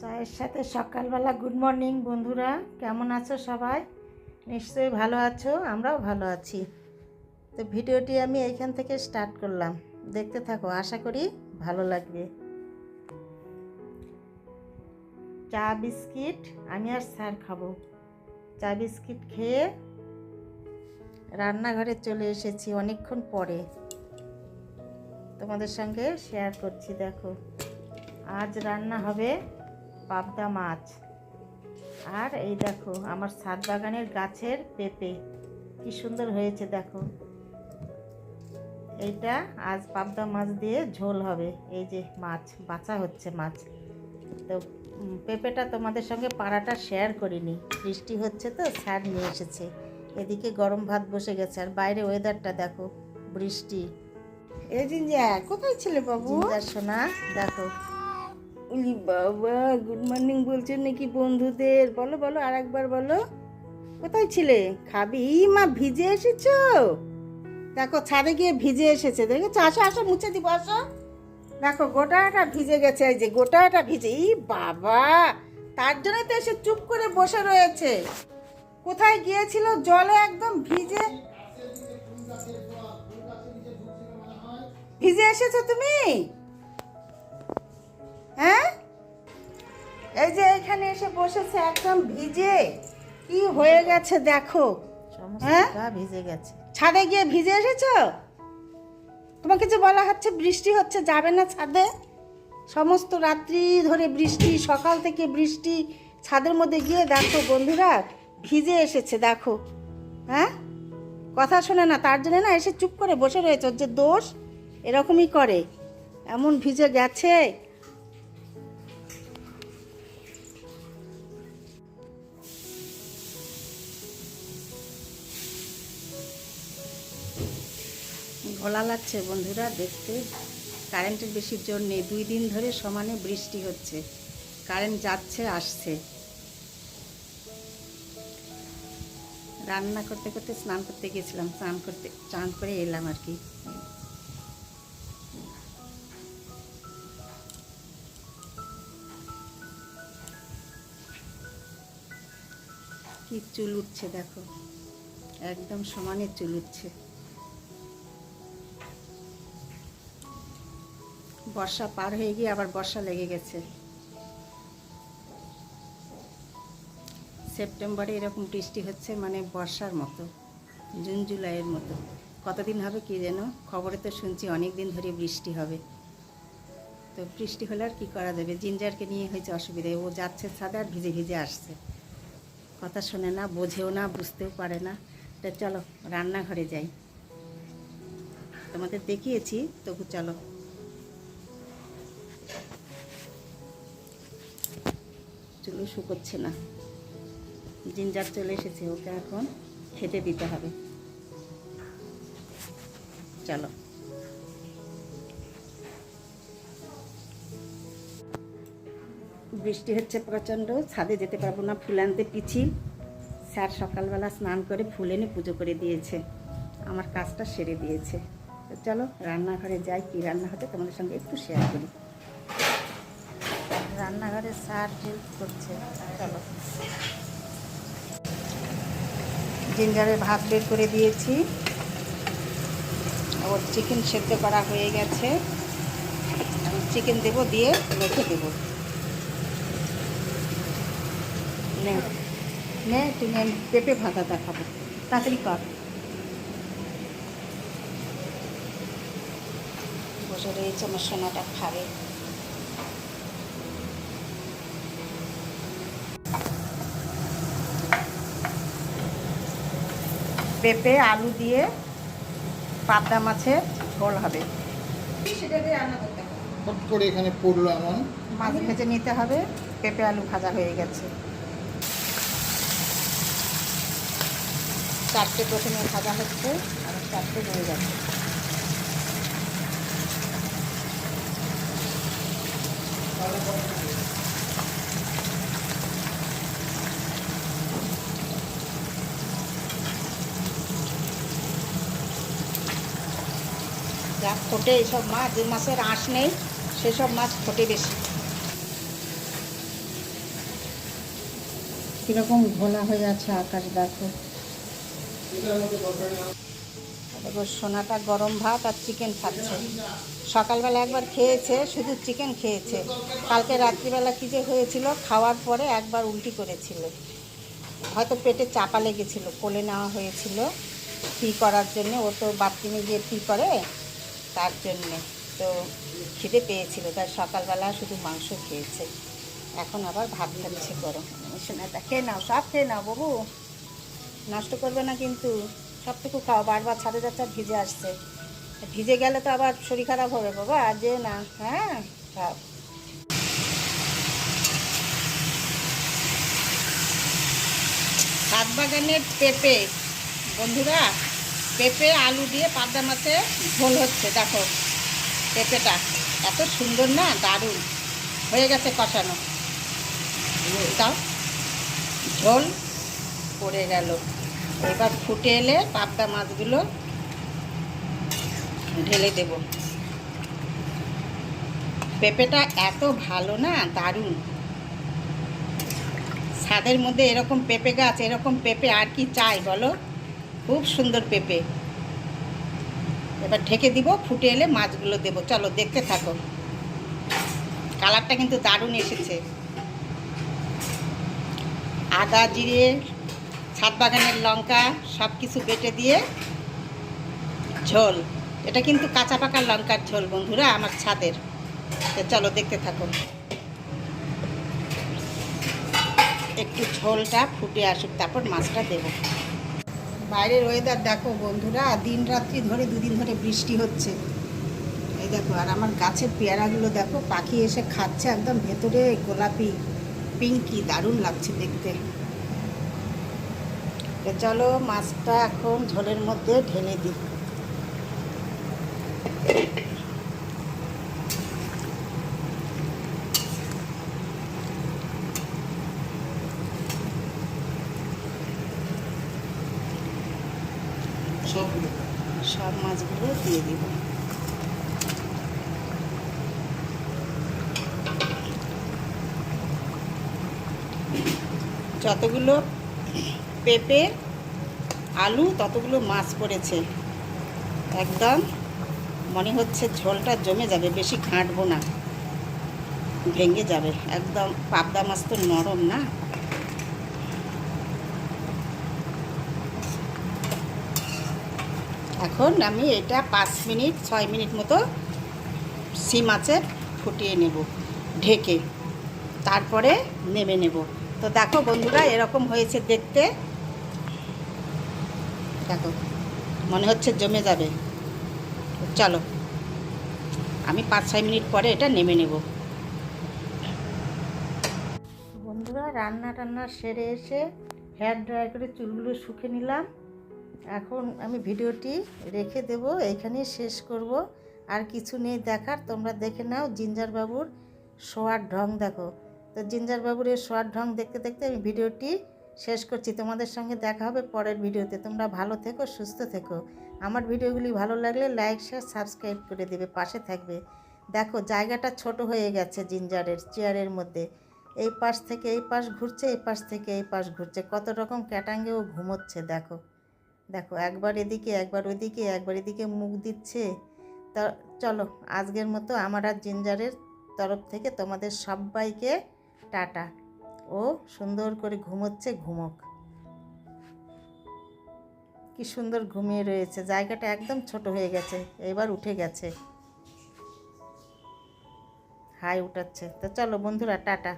চায়ের সাথে সকালবেলা গুড মর্নিং বন্ধুরা। কেমন আছো সবাই? নিশ্চয়ই ভালো আছো, আমরাও ভালো আছি। তো ভিডিওটি আমি এইখান থেকে স্টার্ট করলাম। দেখতে থাকো, আশা করি ভালো লাগবে। চা, বিস্কিট, আমি আর স্যার খাব। চা, বিস্কিট খেয়ে রান্নাঘরে চলে এসেছি অনেকক্ষণ পরে। তোমাদের সঙ্গে শেয়ার করছি, দেখো। আজ রান্না হবে পাবদা মাছ। আর এই দেখো আমার ছাদ বাগানের গাছের পেঁপে। কি সুন্দর হয়েছে দেখো। এইটা আজ পাবদা মাছ দিয়ে ঝোল হবে। এই যে মাছ বাছা হচ্ছে মাছ। তো পেঁপেটা তোমাদের সঙ্গে পাড়াটা শেয়ার করিনি। বৃষ্টি হচ্ছে তো স্যার নিয়ে এসেছে। এদিকে গরম ভাত বসে গেছে। আর বাইরে ওয়েদারটা দেখো বৃষ্টি। এই জিঞ্জা কোথায় ছিলে বাবু? সোনা দেখো। উলি বাবা গুড মর্নিং বলছো নাকি বন্ধুদের? বলো বলো আর একবার বলো। কোথায় ছিলে? খাবি? মা, ভিজে এসেছ? দেখো, ছাদে গিয়ে ভিজে এসেছে, দেখেছ? আসো আসো, মুছে দিব, আসো। দেখো, গোটাটা ভিজে গেছে, এই যে গোটাটা ভিজে। ই বাবা, তার জন্য তো এসে চুপ করে বসে রয়েছে। কোথায় গিয়েছিল? জলে একদম ভিজে। ভিজে এসেছ তুমি? হ্যাঁ? এই যে এখানে এসে বসেছে একদম ভিজে। কি হয়ে গেছে দেখো। হ্যাঁ? ভিজে গেছে। ছাদে গিয়ে ভিজে এসেছ? তোমাকে যে বলা হচ্ছে বৃষ্টি হচ্ছে যাবে না ছাদে? সমস্ত রাত্রি ধরে বৃষ্টি সকাল থেকে বৃষ্টি ছাদের মধ্যে গিয়ে দেখো বন্ধুরা ভিজে এসেছে দেখো। হ্যাঁ? কথা শোনে না তার জন্য না এসে চুপ করে বসে রয়েছে ওর যে দোষ এরকমই করে। এমন ভিজে গেছে। ঘোলা লাগছে বন্ধুরা, দেখতে। কারেন্টের বেশি জোর নেই দুই দিন ধরে সমানে বৃষ্টি হচ্ছে। কারেন্ট যাচ্ছে, আসছে। রান্না করতে করতে স্নান করতে গেছিলাম, স্নান করতে স্নান করে এলাম আর কি চুল উঠছে দেখো। একদম সমানে চুল উঠছে। বর্ষা পার হয়ে গিয়ে আবার বর্ষা লেগে গেছে। সেপ্টেম্বরে এরকম বৃষ্টি হচ্ছে মানে বর্ষার মতো, জুন জুলাইয়ের মতো। কতদিন হবে কি যেন, খবরে তো শুনছি অনেক দিন ধরে বৃষ্টি হবে। তো বৃষ্টি হলে আর কী করা যাবে? জিঞ্জারকে নিয়ে হয়েছে অসুবিধা, ও যাচ্ছে ছাদে আর ভিজে ভিজে আসছে। কথা শোনে না, বোঝেও না, বুঝতেও পারে না। তো চলো, রান্নাঘরে যাই। তোমাদের দেখিয়েছি, তবু চলো। চুলো শুকোচ্ছে না। জিঞ্জার চলে এসেছে, ওকে এখন খেতে দিতে হবে। চলো। বৃষ্টি হচ্ছে প্রচণ্ড, ছাদে যেতে পারব না, ফুল আনতে পিছি। স্যার সকালবেলা স্নান করে ফুল এনে পুজো করে দিয়েছে। আমার কাজটা সেরে দিয়েছে। চলো, রান্নাঘরে যাই, কী রান্না হতে তোমাদের সঙ্গে একটু শেয়ার করি। রান্নাঘরে স্যার হেল্প করছে। চলো। জিঞ্জারে ভাত বের করে দিয়েছি। ওর চিকেন সেদ্ধ করা হয়ে গেছে। চিকেন দেবো, দিয়ে রেখে দেবো। নে তুমি আমি পেঁপে ভাতা দেখাবো। তাড়াতাড়ি কর। বসে রয়েছে আমার সোনাটা খাবে। পেঁপে আলু দিয়ে পাবদা মাছের ঝোল হবে। সেটা রান্না করতে হবে। হট করে এখানে পড়ল এমন। মাছ ভেজে নিতে হবে পেঁপে আলু ভাজা হয়ে গেছে। চারটে প্রথমে ভাজা হচ্ছে আর চারটে হয়ে যাচ্ছে যা ফোটে এইসব মাছ, যে মাছের আঁশ নেই, সেসব মাছ ফোটে বেশি। কীরকম ঘোলা হয়ে আছে আকাশ, দেখো। দেখো সোনাটা গরম ভাত আর চিকেন খাচ্ছে। সকালবেলা একবার খেয়েছে, শুধু চিকেন খেয়েছে। কালকে রাত্রিবেলা কী যে হয়েছিল, খাওয়ার পরে একবার উল্টি করেছিল। হয়তো পেটে চাপা লেগেছিল, কোলে নেওয়া হয়েছিল। পি করার জন্য, ও তো বাথরুমে গিয়ে পি করে? তার জন্যে। তো খিদে পেয়েছিল, তাই সকালবেলা শুধু মাংস খেয়েছে। এখন আবার ভাত খাচ্ছে গরম। সোনাটা খেয়ে নাও, সব খেয়ে নাও বাবু। নষ্ট করবে না কিন্তু। সবটুকু খাও, বারবার ছাদে যাচ্ছে ভিজে আসছে। ভিজে গেলে তো আবার শরীর খারাপ হবে বাবা, আর যে না হ্যাঁ? খাও। বাগানের পেঁপে, বন্ধুরা পেঁপে, আলু দিয়ে পাবদা মাছে ঝোল হচ্ছে, দেখো। পেঁপেটা এত সুন্দর না, দারুণ। হয়ে গেছে কষানো। দাও। ঝোল পড়ে গেল। এবার ফুটে এলে পাবদা মাছগুলো ঢেলে দেব। পেঁপেটা এত ভালো না, দারুণ। ছাদের মধ্যে এরকম পেঁপে গাছ, এরকম পেঁপে আর কি চাই বলো? খুব সুন্দর পেঁপে। এবার ঢেকে দিব, ফুটে এলে মাছগুলো দেব। চলো, দেখতে থাকো। কালারটা কিন্তু দারুণ এসেছে। আদা, জিরে, ছাদ বাগানের লঙ্কা সব কিছু বেটে দিয়ে ঝোল। এটা কিন্তু কাঁচা পাকা লঙ্কার ঝোল বন্ধুরা, আমার ছাদের। চলো, দেখতে থাকো। একটু ঝোলটা ফুটে আসুক, তারপর মাছটা দেব। বাইরের ওয়েদার দেখো বন্ধুরা, দিন রাত্রি ধরে দুদিন ধরে বৃষ্টি হচ্ছে। এই দেখো, আর আমার গাছের পেয়ারাগুলো দেখো, পাখি এসে খাচ্ছে একদম ভেতরে গোলাপি, পিঙ্কি, দারুণ লাগছে দেখতে। তো চলো মাছটা এখন ঝোলের মধ্যে ঢেলে দিই। সব মাছগুলো দিয়ে দিব। যতগুলো পেঁপে, আলু, ততগুলো মাছ পড়েছে। একদম মনে হচ্ছে ঝোলটা জমে যাবে, বেশি ঘাঁটবো না। ভেঙে যাবে। একদম পাবদা মাছ তো নরম না? এখন আমি এটা পাঁচ মিনিট, ছয় মিনিট মতো সিম আছে, ফুটিয়ে নেব, ঢেকে। তারপরে নেমে নেব। তো দেখো বন্ধুরা, এরকম হয়েছে দেখতে। দেখো, মনে হচ্ছে জমে যাবে। চলো, আমি পাঁচ, ছয় মিনিট পরে এটা নেমে নেব। বন্ধুরা রান্না টান্না সেরে এসে হেয়ার ড্রায়ার করে চুলগুলো শুকে নিলাম। এখন আমি ভিডিওটি রেখে দেব এইখানেই শেষ করব। আর কিছু নেই দেখার, তোমরা দেখে নাও জিঞ্জার বাবুর শোয়ার ঢং দেখো। তো জিঞ্জার বাবুর এই শোয়ার ঢং দেখতে দেখতে আমি ভিডিওটি শেষ করছি। তোমাদের সঙ্গে দেখা হবে পরের ভিডিওতে। তোমরা ভালো থেকো, সুস্থ থেকো। আমার ভিডিওগুলি ভালো লাগলে লাইক, শেয়ার, সাবস্ক্রাইব করে দেবে, পাশে থাকবে। দেখো, জায়গাটা ছোট হয়ে গেছে জিঞ্জারের চেয়ারের মধ্যে। এই পাশ থেকে এই পাশ ঘুরছে, এই পাশ থেকে এই পাশ ঘুরছে। কত রকম ক্যাটাঙ্গেও ঘুমোচ্ছে, দেখো। দেখো, একবার এদিকে, একবার ওইদিকে, একবার এদিকে মুখ দিচ্ছে। তা চলো, আজকের মতো আমার আর জিঞ্জারের তরফ থেকে তোমাদের সবাইকে টাটা। ও সুন্দর করে ঘুমোচ্ছে, ঘুমোক। কি সুন্দর ঘুমিয়ে রয়েছে, জায়গাটা একদম ছোট হয়ে গেছে, এবার উঠে গেছে। হাই উঠাচ্ছে। তো চলো বন্ধুরা, টাটা।